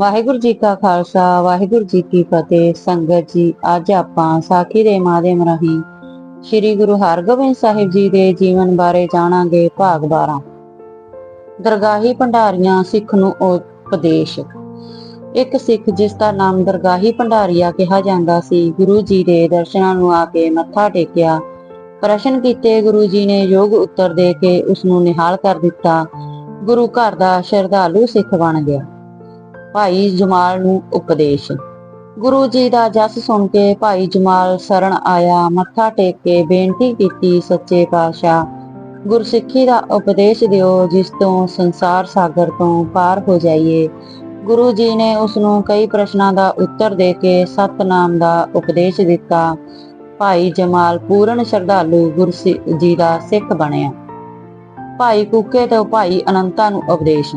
ਵਾਹਿਗੁਰੂ ਜੀ ਕਾ ਖਾਲਸਾ, ਵਾਹਿਗੁਰੂ ਜੀ ਕੀ ਫਤਿਹ। ਸੰਗਤ ਜੀ, ਅੱਜ ਆਪਾਂ ਸਾਖੀ ਦੇ ਮਾਧਿਅਮ ਰਾਹੀਂ ਸ੍ਰੀ ਗੁਰੂ ਹਰਗੋਬਿੰਦ ਸਾਹਿਬ ਜੀ ਦੇ ਜੀਵਨ ਬਾਰੇ ਜਾਣਾਂਗੇ ਭਾਗ 12 ਦਰਗਾਹੀ ਭੰਡਾਰੀਆਂ ਸਿੱਖ ਨੂੰ ਉਪਦੇਸ਼। ਇੱਕ ਸਿੱਖ ਜਿਸ ਦਾ ਨਾਮ ਦਰਗਾਹੀ ਭੰਡਾਰੀਆ ਕਿਹਾ ਜਾਂਦਾ ਸੀ, ਗੁਰੂ ਜੀ ਦੇ ਦਰਸ਼ਨਾਂ ਨੂੰ ਆ ਕੇ ਮੱਥਾ ਟੇਕਿਆ। ਪ੍ਰਸ਼ਨ ਕੀਤੇ, ਗੁਰੂ ਜੀ ਨੇ ਯੋਗ ਉੱਤਰ ਦੇ ਕੇ ਉਸ ਨੂੰ ਨਿਹਾਲ ਕਰ ਦਿੱਤਾ। ਗੁਰੂ ਘਰ ਦਾ ਸ਼ਰਧਾਲੂ ਸਿੱਖ ਬਣ ਗਿਆ। ਭਾਈ ਜਮਾਲ ਨੂੰ ਉਪਦੇਸ਼। ਗੁਰੂ ਜੀ ਦਾ ਜਸ ਸੁਣ ਕੇ ਭਾਈ ਜਮਾਲ ਸ਼ਰਨ ਆਇਆ, ਮੱਥਾ ਟੇਕ ਕੇ ਬੇਨਤੀ ਕੀਤੀ, ਸੱਚੇ ਪਾਤਸ਼ਾਹ, ਗੁਰਸਿੱਖੀ ਦਾ ਉਪਦੇਸ਼ ਦਿਓ, ਜਿਸ ਤੋਂ ਸੰਸਾਰ ਸਾਗਰ ਤੋਂ ਪਾਰ ਹੋ ਜਾਈਏ। ਗੁਰੂ ਜੀ ਨੇ ਉਸ ਨੂੰ ਕਈ ਪ੍ਰਸ਼ਨਾਂ ਦਾ ਉੱਤਰ ਦੇ ਕੇ ਸਤਨਾਮ ਦਾ ਉਪਦੇਸ਼ ਦਿੱਤਾ। ਭਾਈ ਜਮਾਲ ਪੂਰਨ ਸ਼ਰਧਾਲੂ ਗੁਰੂ ਜੀ ਦਾ ਸਿੱਖ ਬਣਿਆ। ਭਾਈ ਕੂਕੇ ਤੋਂ ਭਾਈ ਅਨੰਤਾ ਨੂੰ ਉਪਦੇਸ਼।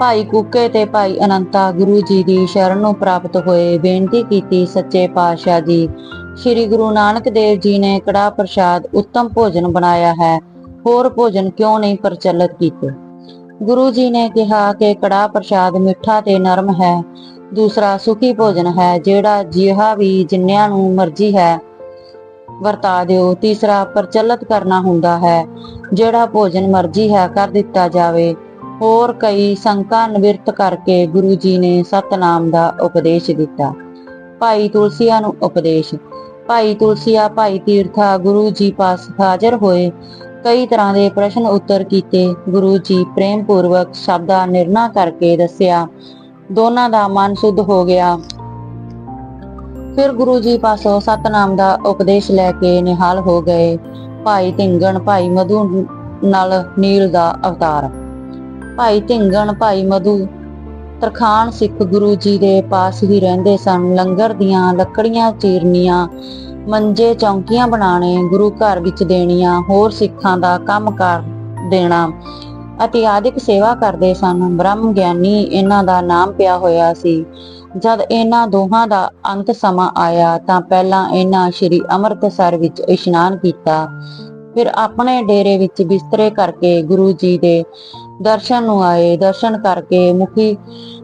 ਭਾਈ ਕੂਕੇ ਤੇ ਭਾਈ ਅਨੰਤਾ ਗੁਰੂ ਜੀ ਦੀ ਸ਼ਰਨ ਨੂੰ ਪ੍ਰਾਪਤ ਹੋਏ ਬੇਨਤੀ ਕੀਤੀ ਸੱਚੇ ਪਾਤਸ਼ਾਹ ਜੀ। ਸ੍ਰੀ ਗੁਰੂ ਨਾਨਕ ਦੇਵ ਜੀ ਨੇ ਕੜਾ ਪ੍ਰਸ਼ਾਦ ਉੱਤਮ ਭੋਜਨ ਬਣਾਇਆ ਹੈ, ਹੋਰ ਭੋਜਨ ਕਿਉਂ ਨਹੀਂ ਪ੍ਰਚਲਿਤ ਕੀਤੇ? ਗੁਰੂ ਜੀ ਨੇ ਕਿਹਾ ਕਿ ਕੜਾ ਪ੍ਰਸ਼ਾਦ ਮਿੱਠਾ ਤੇ ਨਰਮ ਹੈ, ਦੂਸਰਾ ਸੁਖੀ ਭੋਜਨ ਹੈ, ਜਿਹੜਾ ਜਿਹਾ ਵੀ ਜਿੰਨਿਆਂ ਨੂੰ ਮਰਜ਼ੀ ਹੈ, ਵਰਤਾ ਦਿਓ। ਤੀਸਰਾ, ਪ੍ਰਚਲਿਤ ਕਰਨਾ ਹੁੰਦਾ ਹੈ, ਜਿਹੜਾ ਭੋਜਨ ਮਰਜ਼ੀ ਹੈ, ਕਰ ਦਿੱਤਾ ਜਾਵੇ। ਹੋਰ ਕਈ ਸੰਕਾਂ ਨਿਵਰਤ ਕਰਕੇ ਗੁਰੂ ਜੀ ਨੇ ਸਤਨਾਮ ਦਾ ਉਪਦੇਸ਼ ਦਿੱਤਾ। ਭਾਈ ਤੁਲਸੀਆ ਨੂੰ ਉਪਦੇਸ਼। ਭਾਈ ਤੁਲਸੀਆ, ਭਾਈ ਤੀਰਥਾ, ਗੁਰੂ ਜੀ ਪਾਸ ਹਾਜ਼ਰ ਹੋਏ। ਕਈ ਤਰ੍ਹਾਂ ਦੇ ਪ੍ਰਸ਼ਨ ਉੱਤਰ ਕੀਤੇ। ਗੁਰੂ ਜੀ ਪ੍ਰੇਮ ਪੂਰਵਕ ਸ਼ਬਦਾਂ ਨਿਰਣਾ ਕਰਕੇ ਦੱਸਿਆ, ਦੋਨਾਂ ਦਾ ਮਨ ਸੁੱਧ ਹੋ ਗਿਆ। ਫਿਰ ਗੁਰੂ ਜੀ ਪਾਸੋਂ ਸਤਨਾਮ ਦਾ ਉਪਦੇਸ਼ ਲੈ ਕੇ ਨਿਹਾਲ ਹੋ ਗਏ। ਭਾਈ ਧਿੰਗਣ ਭਾਈ ਮਧੂ ਨਾਲ ਨੀਲ ਦਾ ਅਵਤਾਰ। ਭਾਈ ਧਿੰਗਣ ਭਾਈ ਮਧੂ ਤਰਖਾਨ ਸਿੱਖ ਗੁਰੂ ਜੀ ਦੇ ਪਾਸ ਹੀ ਰਹਿੰਦੇ ਸਨ। ਲੰਗਰ ਦੀਆਂ ਲੱਕੜੀਆਂ ਚੀਰਨੀਆਂ, ਮੰਜੇ ਚੌਂਕੀਆਂ ਬਣਾਣੇ ਗੁਰੂ ਘਰ ਵਿੱਚ ਦੇਣੀਆਂ, ਹੋਰ ਸਿੱਖਾਂ ਦਾ ਕੰਮ ਕਰ ਦੇਣਾ ਅਤੇ ਆਦਿਕ ਸੇਵਾ ਕਰਦੇ ਸਨ। ਬ੍ਰਹਮ ਗਿਆਨੀ ਇਹਨਾਂ ਦਾ ਨਾਮ ਪਿਆ ਹੋਇਆ ਸੀ। ਜਦ ਇਹਨਾਂ ਦੋਹਾਂ ਦਾ ਅੰਤ ਸਮਾਂ ਆਇਆ ਤਾਂ ਪਹਿਲਾਂ ਇਹਨਾਂ ਸ੍ਰੀ ਅੰਮ੍ਰਿਤਸਰ ਵਿੱਚ ਇਸ਼ਨਾਨ ਕੀਤਾ। ਫਿਰ ਆਪਣੇ ਡੇਰੇ ਵਿੱਚ ਬਿਸਤਰੇ ਕਰਕੇ ਗੁਰੂ ਜੀ ਦੇ ਦਰਸ਼ਨ ਨੂੰ ਆਏ, ਦਰਸ਼ਨ ਕਰਕੇ ਮੁਖੀ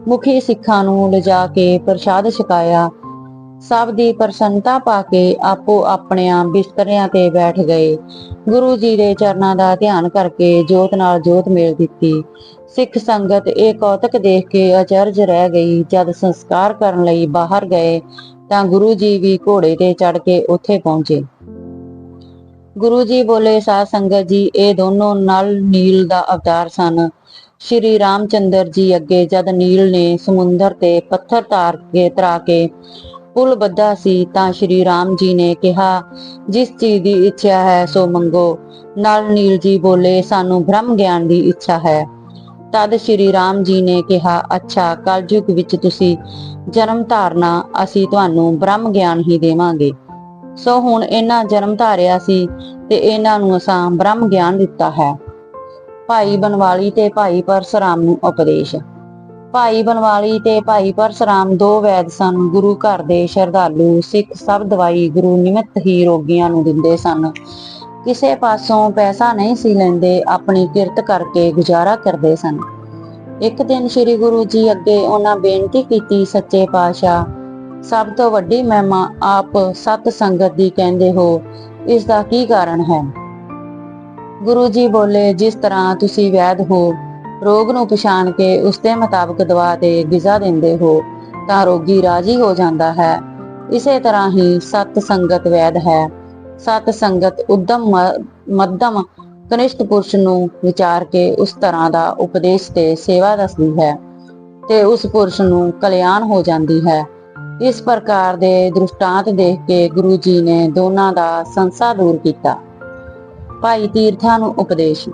ਮੁਖੀ ਸਿੱਖਾਂ ਨੂੰ ਲਿਜਾ ਕੇ ਪ੍ਰਸ਼ਾਦ ਛਕਾਇਆ। ਸਭ ਦੀ ਪ੍ਰਸੰਨਤਾ ਪਾ ਕੇ ਆਪੋ ਆਪਣਿਆਂ ਬਿਸਤਰਿਆਂ ਤੇ ਬੈਠ ਗਏ। ਗੁਰੂ ਜੀ ਦੇ ਚਰਨਾਂ ਦਾ ਧਿਆਨ ਕਰਕੇ ਜੋਤ ਨਾਲ ਜੋਤ ਮੇਲ ਦਿੱਤੀ। ਸਿੱਖ ਸੰਗਤ ਇਹ ਕੌਤਕ ਦੇਖ ਕੇ ਅਚਰਜ ਰਹਿ ਗਈ। ਜਦ ਸੰਸਕਾਰ ਕਰਨ ਲਈ ਬਾਹਰ ਗਏ ਤਾਂ ਗੁਰੂ ਜੀ ਵੀ ਘੋੜੇ ਤੇ ਚੜ ਕੇ ਉੱਥੇ ਪਹੁੰਚੇ। ਗੁਰੂ ਜੀ ਬੋਲੇ, ਸਾਧ ਸੰਗਤ ਜੀ, ਇਹ ਦੋਨੋਂ ਨਲ ਨੀਲ ਦਾ ਅਵਤਾਰ ਸਨ। ਸ਼੍ਰੀ ਰਾਮਚੰਦਰ ਜੀ ਅੱਗੇ ਜਦ ਨੀਲ ਨੇ ਸਮੁੰਦਰ ਤੇ ਪੱਥਰ ਤਾਰ ਕੇ ਤਰਾ ਕੇ ਪੁਲ ਬੱਧਾ ਸੀ, ਤਾਂ ਸ਼੍ਰੀ ਰਾਮ ਜੀ ਨੇ ਕਿਹਾ, ਜਿਸ ਚੀਜ਼ ਦੀ ਇੱਛਾ ਹੈ, ਸੋ ਮੰਗੋ। ਨਲ ਨੀਲ ਜੀ ਬੋਲੇ, ਸਾਨੂੰ ਬ੍ਰਹਮ ਗਿਆਨ ਦੀ ਇੱਛਾ ਹੈ। ਤਦ ਸ਼੍ਰੀ ਰਾਮ ਜੀ ਨੇ ਕਿਹਾ, ਅੱਛਾ, ਕਲਯੁਗ ਵਿੱਚ ਤੁਸੀਂ ਜਨਮ ਧਾਰਨਾ, ਅਸੀਂ ਤੁਹਾਨੂੰ ਬ੍ਰਹਮ ਗਿਆਨ ਹੀ ਦੇਵਾਂਗੇ। ਸੋ ਹੁਣ ਇਹਨਾਂ ਜਨਮ ਧਾਰਿਆ ਸੀ ਤੇ ਇਹਨਾਂ ਨੂੰ ਅਸਾਂ ਬ੍ਰਹਮ ਗਿਆਨ ਦਿੱਤਾ ਹੈ। ਭਾਈ ਬਨਵਾਲੀ ਤੇ ਭਾਈ ਪਰਸਰਾਮ ਨੂੰ ਉਪਦੇਸ਼। ਭਾਈ ਬਨਵਾਲੀ ਤੇ ਭਾਈ ਪਰਸਰਾਮ ਦੋ ਵੈਦ ਸਨ। ਗੁਰੂ ਘਰ ਦੇ ਸ਼ਰਧਾਲੂ ਸਿੱਖ ਸਭ ਦਵਾਈ ਗੁਰੂ ਨਿਮਿਤ ਹੀ ਰੋਗੀਆਂ ਨੂੰ ਦਿੰਦੇ ਸਨ। ਕਿਸੇ ਪਾਸੋਂ ਪੈਸਾ ਨਹੀਂ ਸੀ ਲੈਂਦੇ, ਆਪਣੀ ਕਿਰਤ ਕਰਕੇ ਗੁਜ਼ਾਰਾ ਕਰਦੇ ਸਨ। ਇੱਕ ਦਿਨ ਸ੍ਰੀ ਗੁਰੂ ਜੀ ਅੱਗੇ ਉਹਨਾਂ ਬੇਨਤੀ ਕੀਤੀ, ਸੱਚੇ ਪਾਤਸ਼ਾਹ ਸਭ ਤੋਂ ਵੱਡੀ ਮਹਿਮਾ ਆਪ ਸਤ ਸੰਗਤ ਦੀ ਕਹਿੰਦੇ ਹੋ, ਇਸ ਦਾ ਕੀ ਕਾਰਨ ਹੈ? ਗੁਰੂ ਜੀ ਬੋਲੇ, ਜਿਸ ਤਰ੍ਹਾਂ ਤੁਸੀਂ ਵੈਦ ਹੋ, ਰੋਗ ਨੂੰ ਪਛਾਣ ਕੇ ਉਸ ਦੇ ਮੁਤਾਬਕ ਦਵਾ ਤੇ ਗਿਜ਼ਾ ਦਿੰਦੇ ਹੋ, ਤਾਂ ਰੋਗੀ ਰਾਜੀ ਹੋ ਜਾਂਦਾ ਹੈ। ਇਸੇ ਤਰ੍ਹਾਂ ਹੀ ਸਤ ਸੰਗਤ ਵੈਦ ਹੈ। ਸਤ ਸੰਗਤ ਉਦਮ ਮ- ਮੱਧਮ ਕਨਿਸ਼ਟ ਪੁਰਸ਼ ਨੂੰ ਵਿਚਾਰ ਕੇ ਉਸ ਤਰ੍ਹਾਂ ਦਾ ਉਪਦੇਸ਼ ਤੇ ਸੇਵਾ ਦੱਸਦੀ ਹੈ ਤੇ ਉਸ ਪੁਰਸ਼ ਨੂੰ ਕਲਿਆਣ ਹੋ ਜਾਂਦੀ ਹੈ। ਇਸ ਪ੍ਰਕਾਰ ਦੇ ਦ੍ਰਿਸ਼ਟਾਂਤ ਦੇਖ ਕੇ ਗੁਰੂ ਜੀ ਨੇ ਦੋਨਾਂ ਦਾ ਸੰਸਾ ਦੂਰ ਕੀਤਾ। ਭਾਈ ਤੀਰਥਾ ਨੂੰ ਉਪਦੇਸ਼।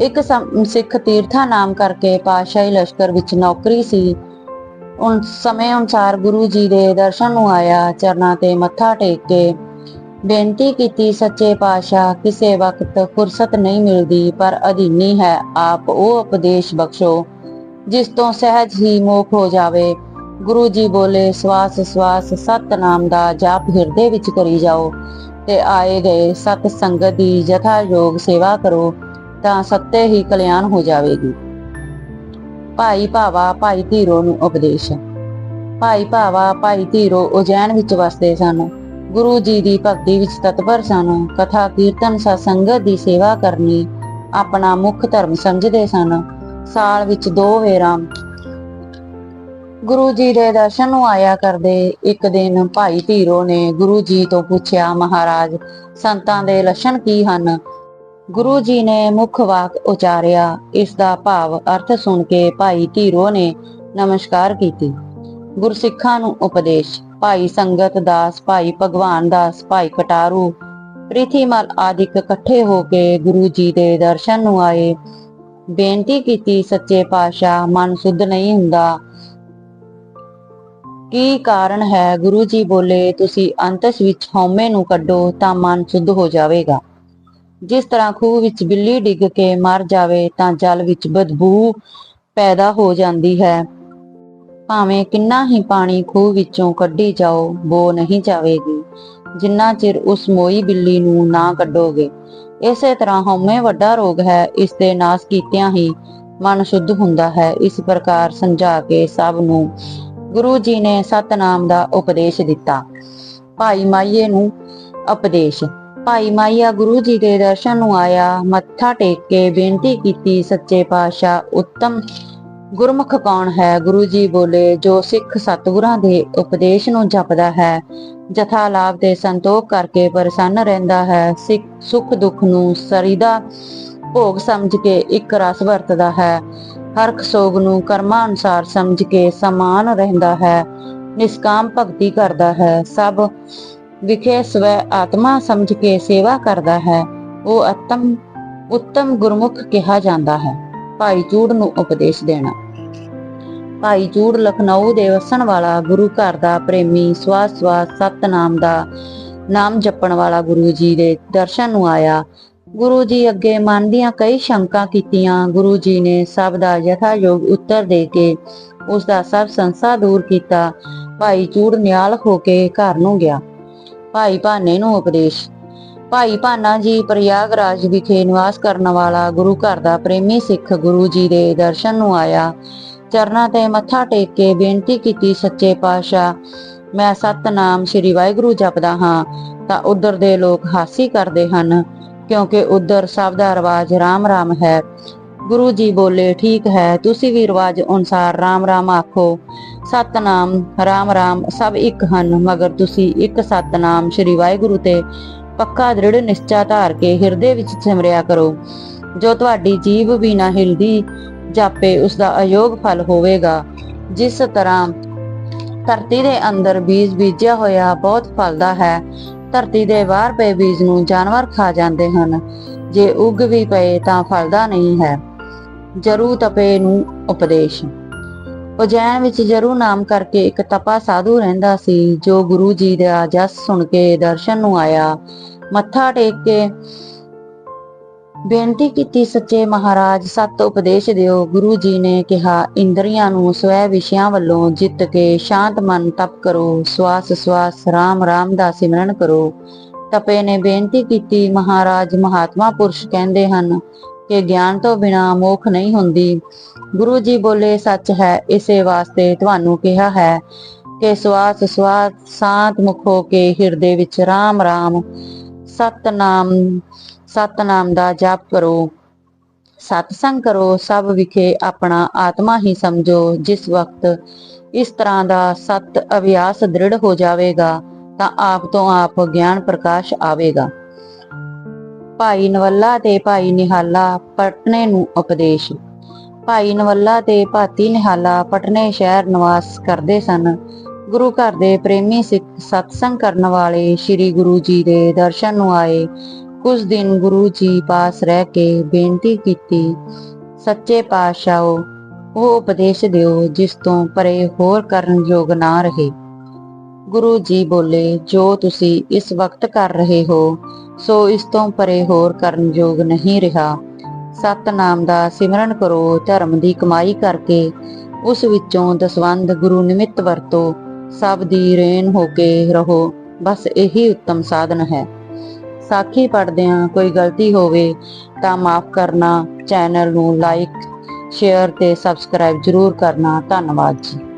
ਇੱਕ ਸਿੱਖ ਤੀਰਥਾ ਨਾਮ ਕਰਕੇ ਪਾਸ਼ਾਹੀ ਲਸ਼ਕਰ ਵਿੱਚ ਨੌਕਰੀ ਸੀ। ਉਨ, ਸਮੇਂ ਅਨੁਸਾਰ ਗੁਰੂ ਜੀ ਦੇ ਦਰਸ਼ਨ ਨੂੰ ਆਇਆ, ਚਰਨਾਂ ਤੇ ਮੱਥਾ ਟੇਕ ਕੇ ਬੇਨਤੀ ਕੀਤੀ, ਸੱਚੇ ਪਾਤਸ਼ਾਹ, ਕਿਸੇ ਵਕਤ ਫੁਰਸਤ ਨਹੀਂ ਮਿਲਦੀ, ਪਰ ਅਧੀਨੀ ਹੈ ਆਪ, ਉਹ ਉਪਦੇਸ਼ ਬਖਸ਼ੋ, ਜਿਸ ਤੋਂ ਸਹਿਜ ਹੀ ਮੋਖ ਹੋ ਜਾਵੇ। ਗੁਰੂ ਜੀ ਬੋਲੇ, ਸਵਾਸ ਸਵਾਸ, ਸਤਨਾਮ ਦਾ ਜਾਪ ਹਿਰਦੇ ਵਿੱਚ ਕਰੀ ਜਾਓ ਤੇ ਆਏ ਗਏ ਸਤ ਸੰਗਤ ਦੀ ਯਥਾ ਯੋਗ ਸੇਵਾ ਕਰੋ, ਤਾਂ ਸੱਤੇ ਹੀ ਕਲਿਆਣ ਹੋ ਜਾਵੇਗੀ। ਭਾਈ ਭਾਵਾ, ਭਾਈ ਧੀਰੋ ਨੂੰ ਉਪਦੇਸ਼। ਭਾਈ ਭਾਵਾ, ਭਾਈ ਧੀਰੋ, ਉਜੈਨ ਵਿੱਚ ਵਸਦੇ ਸਨ। ਗੁਰੂ ਜੀ ਦੀ ਭਗਤੀ ਵਿੱਚ ਤਤਪਰ ਸਨ। ਕਥਾ, ਕੀਰਤਨ, ਸਤਸੰਗਤ ਦੀ ਸੇਵਾ ਕਰਨੀ ਆਪਣਾ ਮੁੱਖ ਧਰਮ ਸਮਝਦੇ ਸਨ। ਸਾਲ ਵਿੱਚ ਦੋ ਵੇਰਾਂ ਗੁਰੂ ਜੀ ਦੇ ਦਰਸ਼ਨ ਨੂੰ ਆਇਆ ਕਰਦੇ ਇੱਕ ਦਿਨ ਭਾਈ ਧੀਰੋ ਨੇ ਗੁਰੂ ਜੀ ਤੋਂ ਪੁੱਛਿਆ, ਮਹਾਰਾਜ, ਸੰਤਾਂ ਦੇ ਲੱਛਣ ਕੀ ਹਨ? ਗੁਰੂ ਜੀ ਨੇ ਮੁੱਖ ਵਾਕ ਉਚਾਰਿਆ, ਇਸ ਦਾ ਭਾਵ ਅਰਥ ਸੁਣ ਕੇ ਭਾਈ ਧੀਰੋ ਨੇ ਨਮਸਕਾਰ ਕੀਤੀ। ਗੁਰਸਿੱਖਾਂ ਨੂੰ ਉਪਦੇਸ਼, ਭਾਈ ਸੰਗਤ ਦਾਸ, ਭਾਈ ਭਗਵਾਨ ਦਾਸ, ਭਾਈ ਕਟਾਰੂ ਪ੍ਰਿਥੀਮਲ ਆਦਿਕ ਇਕੱਠੇ ਹੋ ਕੇ ਗੁਰੂ ਜੀ ਦੇ ਦਰਸ਼ਨ ਨੂੰ ਆਏ। ਬੇਨਤੀ ਕੀਤੀ, ਸੱਚੇ ਪਾਤਸ਼ਾਹ, ਮਨ ਸੁੱਧ ਨਹੀਂ ਹੁੰਦਾ। ਕੀ ਕਾਰਨ ਹੈ? ਗੁਰੂ ਜੀ ਬੋਲੇ, ਤੁਸੀਂ ਅੰਤਸ ਵਿੱਚ ਹਉਮੈ ਨੂੰ ਕੱਢੋ ਤਾਂ ਮਨ ਸੁੱਧ ਹੋ ਜਾਵੇਗਾ। ਜਿਸ ਤਰ੍ਹਾਂ ਖੂਹ ਵਿੱਚ ਬਿੱਲੀ ਡਿੱਗ ਕੇ ਮਰ ਜਾਵੇ ਤਾਂ ਜਲ ਵਿੱਚ ਬਦਬੂ ਪੈਦਾ ਹੋ ਜਾਂਦੀ ਹੈ। ਭਾਵੇਂ ਕਿੰਨਾ ਹੀ ਪਾਣੀ ਖੂਹ ਵਿੱਚੋਂ ਕੱਢੀ ਜਾਓ, ਬੋ ਨਹੀਂ ਜਾਵੇਗੀ। ਜਿੰਨਾ ਚਿਰ ਉਸ ਮੋਈ ਬਿੱਲੀ ਨੂੰ ਨਾ ਕੱਢੋਗੇ। ਇਸੇ ਤਰ੍ਹਾਂ ਹਉਮੈ ਵੱਡਾ ਰੋਗ ਹੈ, ਇਸ ਦੇ ਨਾਸ ਕੀਤਿਆਂ ਹੀ ਮਨ ਸ਼ੁੱਧ ਹੁੰਦਾ ਹੈ। ਇਸ ਪ੍ਰਕਾਰ ਸਮਝਾ ਕੇ ਸਭ ਨੂੰ ਗੁਰੂ ਜੀ ਨੇ ਸਤਨਾਮ ਦਾ ਉਪਦੇਸ਼ ਦਿੱਤਾ। ਭਾਈ ਮਾਈਏ ਨੂੰ ਉਪਦੇਸ਼। ਭਾਈ ਮਾਈਆ ਗੁਰੂ ਜੀ ਦੇ ਦਰਸ਼ਨ ਨੂੰ ਆਇਆ, ਮੱਥਾ ਟੇਕ ਕੇ ਬੇਨਤੀ ਕੀਤੀ, ਸੱਚੇ ਪਾਤਸ਼ਾਹ, ਉੱਤਮ ਗੁਰਮੁਖ ਕੌਣ ਹੈ? ਗੁਰੂ ਜੀ ਬੋਲੇ, ਜੋ ਸਿੱਖ ਸਤਿਗੁਰਾਂ ਦੇ ਉਪਦੇਸ਼ ਨੂੰ ਜਪਦਾ ਹੈ, ਜਥਾ ਲਾਭ ਤੇ ਸੰਤੋਖ ਕਰਕੇ ਪ੍ਰਸੰਨ ਰਹਿੰਦਾ ਹੈ, ਸਿੱਖ ਸੁਖ ਦੁੱਖ ਨੂੰ ਸਰੀਦਾ ਭੋਗ ਸਮਝ ਕੇ ਇੱਕ ਰਸ ਵਰਤਦਾ ਹੈ। ਹਰ ਸੋਗ ਨੂੰ ਕਰਮਾਂ ਅਨੁਸਾਰ ਸਮਝ ਕੇ ਸਮਾਨ ਰਹਿੰਦਾ ਹੈ, ਨਿਸਕਾਮ ਭਗਤੀ ਕਰਦਾ ਹੈ, ਸਭ ਵਿਖੇ ਸਵੈ ਆਤਮਾ ਸਮਝ ਕੇ ਸੇਵਾ ਕਰਦਾ ਹੈ, ਉਹ ਅਤਮ, ਉੱਤਮ ਗੁਰਮੁਖ ਕਿਹਾ ਜਾਂਦਾ ਹੈ, ਭਾਈ ਚੂੜ ਨੂੰ ਉਪਦੇਸ਼ ਦੇਣਾ। ਭਾਈ ਚੂੜ ਲਖਨਊ ਦੇ ਵਸਣ ਵਾਲਾ ਗੁਰੂ ਘਰ ਦਾ ਪ੍ਰੇਮੀ ਸਵਾਸ ਸਵਾਸ ਸਤਨਾਮ ਦਾ ਨਾਮ ਜਪਣ ਵਾਲਾ ਗੁਰੂ ਜੀ ਦੇ ਦਰਸ਼ਨ ਨੂੰ ਆਇਆ ਗੁਰੂ ਜੀ ਅੱਗੇ ਮਨ ਦੀਆਂ ਕਈ ਸ਼ੰਕਾ ਕੀਤੀਆਂ। ਗੁਰੂ ਜੀ ਨੇ ਸਭ ਦਾ ਯਥਾਯੋਗ ਉੱਤਰ ਦੇ ਕੇ ਉਸ ਦਾ ਸਭ ਸੰਸਾ ਦੂਰ ਕੀਤਾ। ਭਾਈ ਚੂੜ ਨਿਆਲ ਹੋ ਕੇ ਘਰ ਨੂੰ ਗਿਆ। ਭਾਈ ਭਾਨੇ ਨੂੰ ਉਪਦੇਸ਼, ਭਾਈ ਭਾਨਾ ਜੀ, ਪ੍ਰਯਾਗਰਾਜ ਵਿਖੇ ਨਿਵਾਸ ਕਰਨ ਵਾਲਾ ਗੁਰੂ ਘਰ ਦਾ ਪ੍ਰੇਮੀ ਸਿੱਖ ਗੁਰੂ ਜੀ ਦੇ ਦਰਸ਼ਨ ਨੂੰ ਆਇਆ। ਚਰਨਾਂ ਤੇ ਮੱਥਾ ਟੇਕ ਕੇ ਬੇਨਤੀ ਕੀਤੀ, ਸੱਚੇ ਪਾਤਸ਼ਾਹ, ਮੈਂ ਸਤਨਾਮ ਸ੍ਰੀ ਵਾਹਿਗੁਰੂ ਜਪਦਾ ਹਾਂ, ਤਾਂ ਉਧਰ ਦੇ ਲੋਕ ਹਾਸੀ ਕਰਦੇ ਹਨ। ਕਿਉਂਕਿ ਉਧਰ ਸਭ ਦਾ ਰਿਵਾਜ ਰਾਮ ਰਾਮ ਹੈ। ਗੁਰੂ ਜੀ ਬੋਲੇ, ਠੀਕ ਹੈ, ਤੁਸੀਂ ਵੀ ਰਿਵਾਜ ਅਨੁਸਾਰ ਰਾਮ ਰਾਮ ਆਖੋ। ਸਤਨਾਮ, ਰਾਮ ਰਾਮ ਸਭ ਇੱਕ ਹਨ, ਮਗਰ ਤੁਸੀਂ ਇੱਕ ਸਤਨਾਮ ਸ੍ਰੀ ਵਾਹਿਗੁਰੂ ਤੇ ਪੱਕਾ ਦ੍ਰਿੜ ਨਿਸ਼ਚਾ ਧਾਰ ਕੇ ਹਿਰਦੇ ਵਿੱਚ ਸਿਮਰਿਆ ਕਰੋ। ਜੋ ਤੁਹਾਡੀ ਜੀਭ ਵੀ ਨਾ ਹਿਲਦੀ, ਜਾਪੇ ਉਸ ਦਾ ਅਯੋਗ ਫਲ ਹੋਵੇਗਾ। ਜਿਸ ਤਰ੍ਹਾਂ ਧਰਤੀ ਦੇ ਅੰਦਰ ਬੀਜ ਬੀਜਿਆ ਹੋਇਆ ਬਹੁਤ ਫਲਦਾ ਹੈ ਧਰਤੀ ਦੇ ਬਾਹਰ ਪਏ ਬੀਜ ਨੂੰ ਜਾਨਵਰ ਖਾ ਜਾਂਦੇ ਹਨ। ਜੇ ਉੱਗ ਵੀ ਪਏ ਤਾਂ ਫਲਦਾ ਨਹੀਂ ਹੈ। ਜਰੂ ਤਪੇ ਨੂੰ ਉਪਦੇਸ਼। ਉਜੈਨ ਵਿੱਚ ਜਰੂ ਨਾਮ ਕਰਕੇ ਇੱਕ ਤਪਾ ਸਾਧੂ ਰਹਿੰਦਾ ਸੀ, ਜੋ ਗੁਰੂ ਜੀ ਦਾ ਜਸ ਸੁਣ ਕੇ ਦਰਸ਼ਨ ਨੂੰ ਆਇਆ। ਮੱਥਾ ਟੇਕ ਕੇ ਬੇਨਤੀ ਕੀਤੀ ਸੱਚੇ ਮਹਾਰਾਜ, ਸਤ ਉਪਦੇਸ਼ ਦਿਓ। ਗੁਰੂ ਜੀ ਨੇ ਕਿਹਾ, ਇੰਦਰੀਆਂ ਨੂੰ ਸਵੈ ਵਿਸ਼ਿਆਂ ਵੱਲੋਂ ਜਿੱਤ ਕੇ ਸ਼ਾਂਤ ਮਨ ਤਪ ਕਰੋ। ਸਵਾਸ ਸਵਾਸ, ਰਾਮ ਰਾਮ ਦਾ ਸਿਮਰਨ ਕਰੋ। ਤਪੇ ਨੇ ਬੇਨਤੀ ਕੀਤੀ, ਮਹਾਰਾਜ ਮਹਾਤਮਾ ਪੁਰਸ਼ ਕਹਿੰਦੇ ਹਨ ਕਿ ਗਿਆਨ ਤੋਂ ਬਿਨਾ ਮੋਖ ਨਹੀਂ ਹੁੰਦੀ। ਗੁਰੂ ਜੀ ਬੋਲੇ, ਸੱਚ ਹੈ, ਇਸੇ ਵਾਸਤੇ ਤੁਹਾਨੂੰ ਕਿਹਾ ਹੈ ਕਿ ਸਵਾਸ ਸਵਾਸ, ਸ਼ਾਂਤ ਮੁਖ ਹੋ ਕੇ ਹਿਰਦੇ ਵਿੱਚ ਰਾਮ ਰਾਮ, ਸਤਨਾਮ ਸਤਨਾਮ ਦਾ ਜਾਪ ਕਰੋ। ਸਤਸੰਗ ਕਰੋ, ਸਭ ਵਿਖੇ ਆਪਣਾ ਆਤਮਾ ਹੀ ਸਮਝੋ। ਜਿਸ ਵਕਤ ਇਸ ਤਰ੍ਹਾਂ ਦਾ ਸਤ ਅਭਿਆਸ ਦ੍ਰਿੜ ਹੋ ਜਾਵੇਗਾ, ਤਾਂ ਆਪ ਤੋਂ ਆਪ ਗਿਆਨ ਪ੍ਰਕਾਸ਼ ਆਵੇਗਾ। ਭਾਈ ਨਵੱਲਾ ਤੇ ਭਾਈ ਨਿਹਾਲਾ, ਪਟਨੇ ਨੂੰ ਉਪਦੇਸ਼। ਭਾਈ ਨਵੱਲਾ ਤੇ ਭਾਤੀ ਨਿਹਾਲਾ, ਪਟਨੇ ਸ਼ਹਿਰ ਨਿਵਾਸ ਕਰਦੇ ਸਨ। ਗੁਰੂ ਘਰ ਦੇ ਪ੍ਰੇਮੀ ਸਿੱਖ ਸਤਸੰਗ ਕਰਨ ਵਾਲੇ ਸ੍ਰੀ ਗੁਰੂ ਜੀ ਦੇ ਦਰਸ਼ਨ ਨੂੰ ਆਏ। ਕੁਝ ਦਿਨ ਗੁਰੂ ਜੀ ਪਾਸ ਰਹਿ ਕੇ ਬੇਨਤੀ ਕੀਤੀ, ਸੱਚੇ ਪਾਤਸ਼ਾਹੋ, ਉਹ ਉਪਦੇਸ਼ ਦਿਓ ਜਿਸ ਤੋਂ ਪਰੇ ਹੋਰ ਕਰਨ ਯੋਗ ਨਾ ਰਹੇ। ਗੁਰੂ ਜੀ ਬੋਲੇ, ਜੋ ਤੁਸੀਂ ਇਸ ਵਕਤ ਕਰ ਰਹੇ ਹੋ, ਸੋ ਇਸ ਤੋਂ ਪਰੇ ਹੋਰ ਕਰਨ ਯੋਗ ਨਹੀਂ ਰਿਹਾ। ਸਤਨਾਮ ਦਾ ਸਿਮਰਨ ਕਰੋ, ਧਰਮ ਦੀ ਕਮਾਈ ਕਰਕੇ। ਉਸ ਵਿੱਚੋਂ ਦਸਵੰਦ ਗੁਰੂ ਨਿਮਿਤ ਵਰਤੋ। ਸਭ ਦੀ ਰੇਨ ਹੋ ਕੇ ਰਹੋ। ਬਸ ਇਹੀ ਉੱਤਮ ਸਾਧਨ ਹੈ। ਸਾਖੀ ਪੜਦਿਆਂ ਕੋਈ ਗਲਤੀ ਹੋਵੇ ਤਾਂ ਮਾਫ ਕਰਨਾ, ਚੈਨਲ ਨੂੰ ਲਾਈਕ ਸ਼ੇਅਰ ਤੇ ਸਬਸਕ੍ਰਾਈਬ ਜ਼ਰੂਰ ਕਰਨਾ। ਧੰਨਵਾਦ ਜੀ।